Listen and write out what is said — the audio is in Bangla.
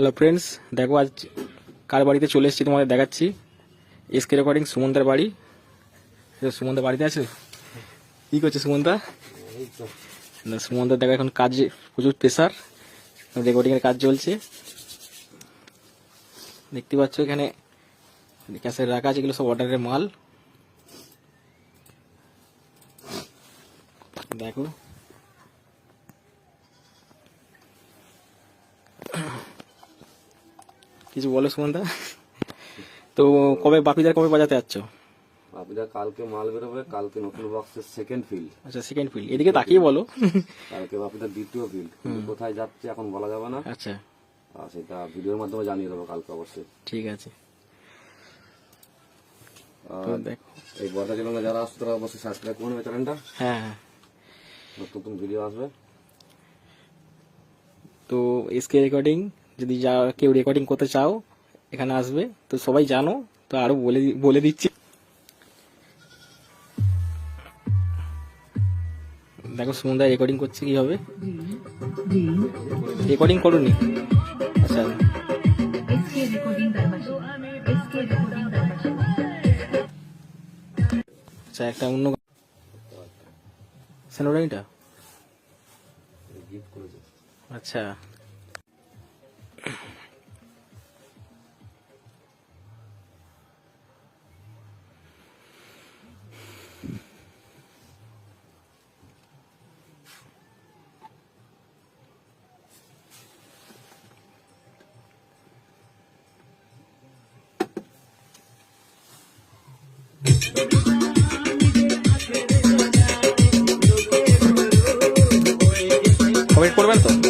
হ্যালো ফ্রেন্ডস দেখো, আজ কার বাড়িতে চলে এসেছি তোমাদের দেখাচ্ছি। এসকে রেকর্ডিং সুমন্তার বাড়ি। সুমন্তা বাড়িতে আছে? কি করছে সুমন্তা? না সুমন্তার দেখো, এখন কাজ, প্রচুর প্রেশার রেকর্ডিং এর কাজ চলছে। দেখতে পাচ্ছ এখানে ক্যাসেট রাখা আছে, এগুলো সব অর্ডারের মাল। দেখো। কিছু বলো সুমন্তা তো কবে বাপিদার কবে বাজাতে যাচ্ছ? বাপিদা কালকে মাল বেরোবে কালকে নতুন বক্সের সেকেন্ড ফিল আচ্ছা সেকেন্ড ফিল্ড এদিকে তাকিয়ে বলো। কালকে বাপিদার দ্বিতীয় ফিল কিন্তু কোথায় যাচ্ছে এখন বলা যাবে না। আচ্ছা। সেটা ভিডিওর মাধ্যমে জানিয়ে দেবো কালকে অবশ্যই। ঠিক আছে। এই বর্ধা জেলা যারা আসছে তারা অবশ্যই সাবস্ক্রাইব করুন এই চ্যানেলটা হ্যাঁ নতুন নতুন ভিডিও আসবে। তো এসকে রেকর্ডিং যদি যা কেউ রেকর্ডিং করতে চাও, এখানে আসবে। তো সবাই জানো, তো আরও বলে বলে দিচ্ছি। দেখো সুমন্দা রেকর্ডিং করছে কীভাবে? রেকর্ডিং করুনি? আচ্ছা।, আচ্ছা। একটা অন্য আচ্ছা। কমেন্ট করবেন তো